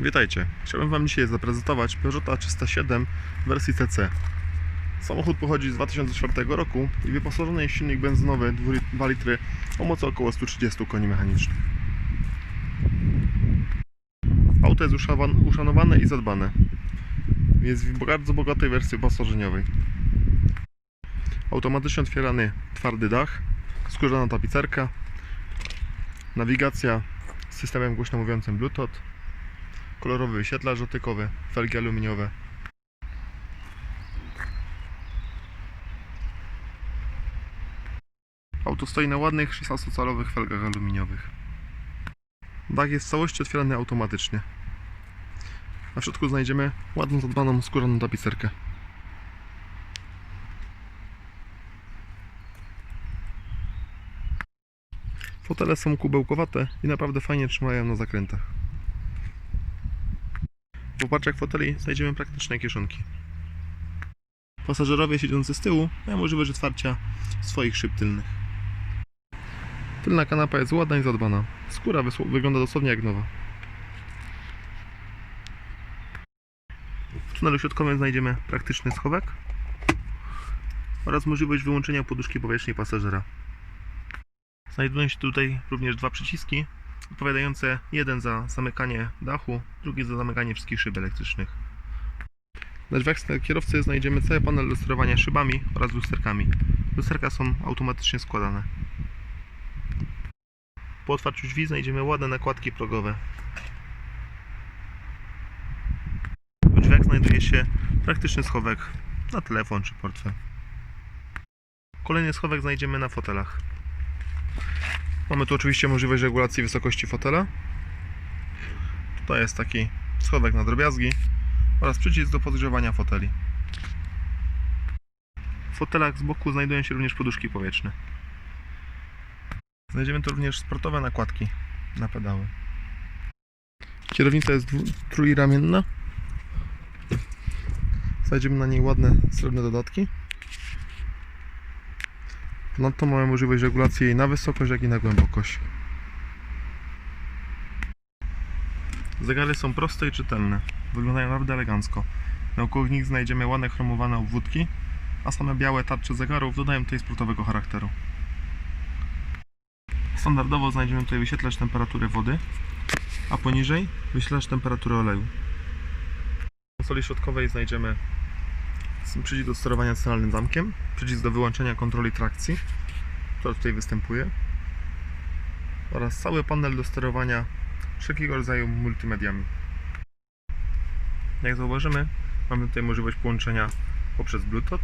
Witajcie. Chciałbym Wam dzisiaj zaprezentować Peugeota 307 w wersji CC. Samochód pochodzi z 2004 roku i wyposażony jest silnik benzynowy 2 litry o mocy około 130 koni mechanicznych. Auto jest uszanowane i zadbane. Jest w bardzo bogatej wersji wyposażeniowej. Automatycznie otwierany twardy dach, skórzana tapicerka, nawigacja z systemem głośno mówiącym Bluetooth, kolorowy wyświetlacz dotykowy, felgi aluminiowe. Auto stoi na ładnych 16-calowych felgach aluminiowych. Dach jest w całości otwierany automatycznie. Na środku znajdziemy ładną zadbaną skórzaną tapicerkę. Fotele są kubełkowate i naprawdę fajnie trzymają na zakrętach. W oparciach foteli znajdziemy praktyczne kieszonki. Pasażerowie siedzący z tyłu mają możliwość otwarcia swoich szyb tylnych. Tylna kanapa jest ładna i zadbana. Skóra wygląda dosłownie jak nowa. W tunelu środkowym znajdziemy praktyczny schowek oraz możliwość wyłączenia poduszki powietrznej pasażera. Znajdują się tutaj również dwa przyciski, odpowiadające jeden za zamykanie dachu, drugi za zamykanie wszystkich szyb elektrycznych. Na drzwiach kierowcy znajdziemy cały panel sterowania szybami oraz lusterkami. Lusterka są automatycznie składane. Po otwarciu drzwi znajdziemy ładne nakładki progowe. W drzwiach znajduje się praktyczny schowek na telefon czy portfel. Kolejny schowek znajdziemy na fotelach. Mamy tu oczywiście możliwość regulacji wysokości fotela. Tutaj jest taki schowek na drobiazgi oraz przycisk do podgrzewania foteli. W fotelach z boku znajdują się również poduszki powietrzne. Znajdziemy tu również sportowe nakładki na pedały. Kierownica jest trójramienna. Znajdziemy na niej ładne srebrne dodatki. Ponadto mamy możliwość regulacji jej na wysokość, jak i na głębokość. Zegary są proste i czytelne. Wyglądają naprawdę elegancko. Naokoło nich znajdziemy ładne chromowane obwódki, a same białe tarcze zegarów dodają tutaj sportowego charakteru. Standardowo znajdziemy tutaj wyświetlacz temperatury wody, a poniżej wyświetlacz temperatury oleju. W konsoli środkowej znajdziemy przycisk do sterowania centralnym zamkiem, przycisk do wyłączenia kontroli trakcji, która tutaj występuje, oraz cały panel do sterowania wszelkiego rodzaju multimediami. Jak zauważymy, mamy tutaj możliwość połączenia poprzez Bluetooth,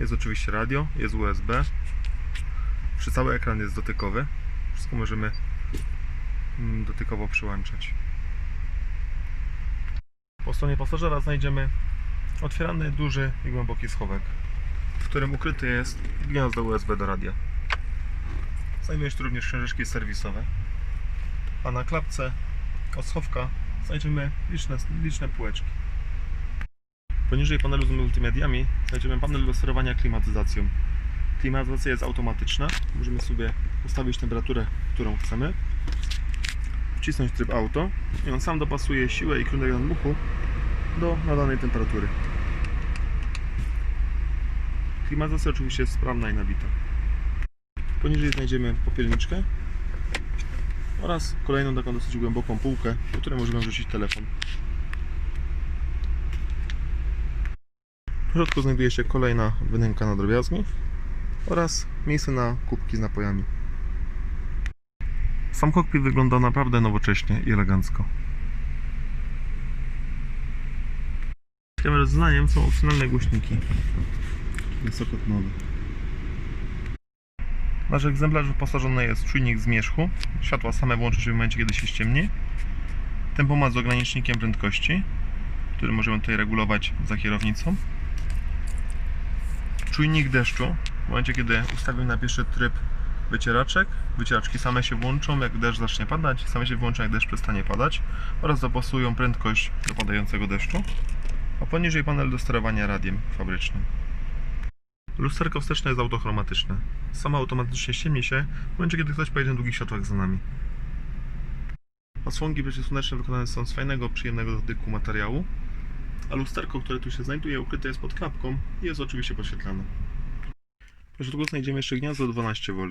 jest oczywiście radio, jest USB, przy cały ekran jest dotykowy, wszystko możemy mm, dotykowo przyłączać. Po stronie pasażera znajdziemy otwierany, duży i głęboki schowek, w którym ukryty jest gniazdo USB do radia. Się tu również książeczki serwisowe, a na klapce od schowka znajdziemy liczne, liczne półeczki. Poniżej panelu z multimediami znajdziemy panel do sterowania klimatyzacją. Klimatyzacja jest automatyczna, możemy sobie ustawić temperaturę, którą chcemy, wcisnąć tryb auto i on sam dopasuje siłę i kierunek nadmuchu do nadanej temperatury. Klimatyzacja oczywiście jest sprawna i nabita. Poniżej znajdziemy popielniczkę oraz kolejną taką dosyć głęboką półkę, do której możemy wrzucić telefon. W środku znajduje się kolejna wynęka na drobiazgi oraz miejsce na kubki z napojami. Sam kokpit wygląda naprawdę nowocześnie i elegancko. Ciekawym rozwiązaniem są opcjonalne głośniki wysokotonowe. Nasz egzemplarz wyposażony jest w czujnik zmierzchu. Światła same włączy się w momencie, kiedy się ściemni. Tempomat z ogranicznikiem prędkości, który możemy tutaj regulować za kierownicą. Czujnik deszczu. W momencie, kiedy ustawimy na pierwszy tryb wycieraczek, wycieraczki same się włączą, jak deszcz zacznie padać, same się włączą, jak deszcz przestanie padać oraz dopasują prędkość do padającego deszczu. A poniżej panel do sterowania radiem fabrycznym. Lusterko wsteczne jest autochromatyczne. Samo automatycznie ściemni się w momencie, kiedy ktoś pojedzie na długich światłach za nami. Odsłonki przeciwsłoneczne wykonane są z fajnego, przyjemnego dotyku materiału, a lusterko, które tu się znajduje, ukryte jest pod klapką i jest oczywiście podświetlane. Po środku znajdziemy jeszcze gniazdo 12V.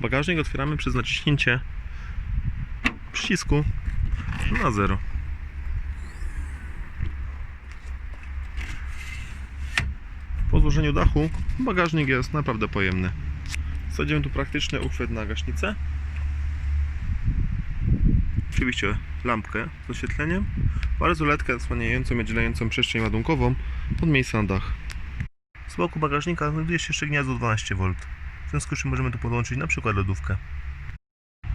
Bagażnik otwieramy przez naciśnięcie przycisku na 0. zanurzeniu dachu bagażnik jest naprawdę pojemny. Wsadzimy tu praktyczny uchwyt na gaśnicę. Oczywiście lampkę z oświetleniem oraz ruletkę zasłaniającą i dzielającą przestrzeń ładunkową od miejsca na dach. Z boku bagażnika znajduje się jeszcze gniazdo 12V, w związku z czym możemy tu podłączyć na przykład lodówkę.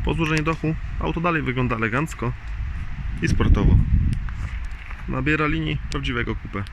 Po złożeniu dachu auto dalej wygląda elegancko i sportowo. Nabiera linii prawdziwego kupę.